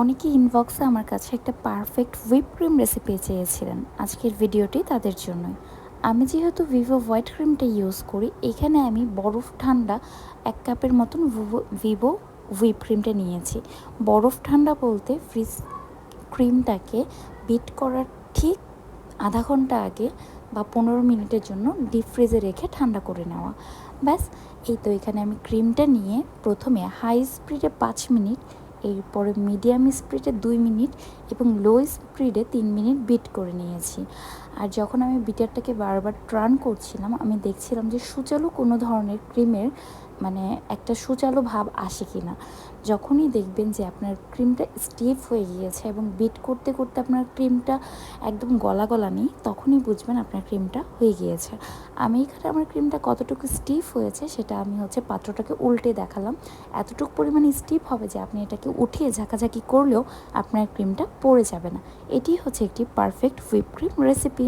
অনেকে ইনবক্সে আমার কাছে একটা পারফেক্ট হুইপ ক্রিম রেসিপি চেয়েছিলেন আজকের ভিডিওটি তাদের জন্যই। আমি যেহেতু ভিভো হোয়াইট ক্রিমটা ইউজ করি, এখানে আমি বরফ ঠান্ডা এক কাপের মতন ভিভো হুইপ ক্রিমটা নিয়েছি। বরফ ঠান্ডা বলতে ফ্রিজ ক্রিমটাকে বিট করার ঠিক আধা ঘণ্টা আগে বা পনেরো মিনিটের জন্য ডিপ ফ্রিজে রেখে ঠান্ডা করে নেওয়া। ব্যাস, এই তো এখানে আমি ক্রিমটা নিয়ে প্রথমে হাই স্পিডে পাঁচ মিনিট এরপরে মিডিয়াম স্পিডে দুই মিনিট এবং লো স্পিডে তিন মিনিট বিট করে নিয়েছি। আর যখন আমি বিটারটাকে বারবার ট্রান করছিলাম, আমি দেখছিলাম যে সুচালু কোনো ধরনের ক্রিমের মানে একটা সুচালু ভাব আসে কি না যখনই দেখবেন যে আপনার ক্রিমটা স্টিফ হয়ে গিয়েছে এবং বিট করতে করতে আপনার ক্রিমটা একদম গলা গলা নেই, তখনই বুঝবেন আপনার ক্রিমটা হয়ে গিয়েছে। আমি এখানে আমার ক্রিমটা কতটুকু স্টিফ হয়েছে সেটা আমি হচ্ছে পাত্রটাকে উল্টে দেখালাম। এতটুকু পরিমাণে স্টিফ হবে যে আপনি এটাকে উঠিয়ে ঝাঁকাঝাঁকি করলেও আপনার ক্রিমটা পড়ে যাবে না। এটি হচ্ছে একটি পারফেক্ট হুইপ ক্রিম রেসিপি